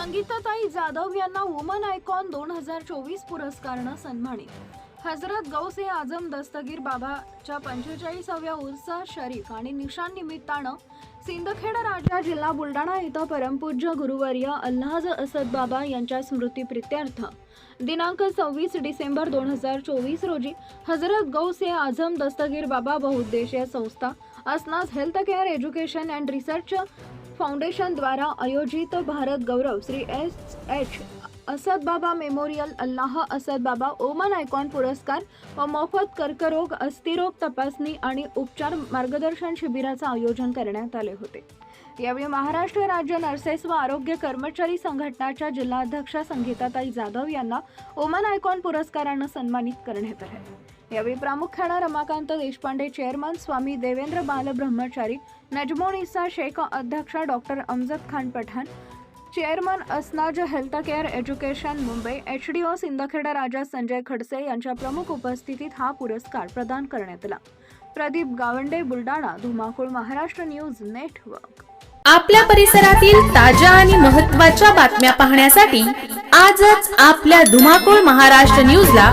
संगीताताई जाधव यांना woman icon दोन हजार चोवीस पुरस्कारनं सन्मानित. हजरत गौस हे आझम दस्तगीर बाबाच्या पंचेचाळीसाव्या उर्स शरीफ आणि निशान निमित्तानं सिंदखेड राजा जिल्हा बुलढाणा इथं परमपूज्य गुरुवर्य अल्लाहज असद बाबा यांच्या स्मृतीप्रित्यर्थ. दिनांक सव्वीस डिसेंबर दोन हजार चोवीस रोजी हजरत गौस हे आझम दस्तगीर बाबा बहुउद्देशीय संस्था Asnas health care education and research foundation द्वारा आयोजित Bharat Gaurav Shri S H Asad Baba memorial Allah Asad बाबा ओमन आयकॉन पुरस्कार व मोफत कर्करोग अस्थिरोग तपासणी आणि उपचार मार्गदर्शन शिबिराचं आयोजन करण्यात आले होते. यावेळी महाराष्ट्र राज्य नर्सेस व आरोग्य कर्मचारी संघटनाच्या जिल्हाध्यक्षा संगीताताई जाधव यांना ओमन आयकॉन पुरस्कारानं सन्मानित करण्यात आले. यावेळी प्रामुख्यानं रमाकांत देशपांडे चेअरमन स्वामी देवेंद्र बाल ब्रह्मचारी नजमोनिसा शेख अध्यक्ष doctor Amjad Khan Pathan chairman Asnaj health care education Mumbai H D O Sindkheda Raja Sanjay Khadse यांच्या प्रमुख उपस्थितीत हा पुरस्कार प्रदान करण्यात आला. प्रदीप गावंडे बुलडाणा धुमाकूळ महाराष्ट्र न्यूज नेटवर्क. आपल्या परिसरातील ताज्या आणि महत्त्वाच्या बातम्या पाहण्यासाठी आजच आपल्या धुमाकूळ महाराष्ट्र न्यूजला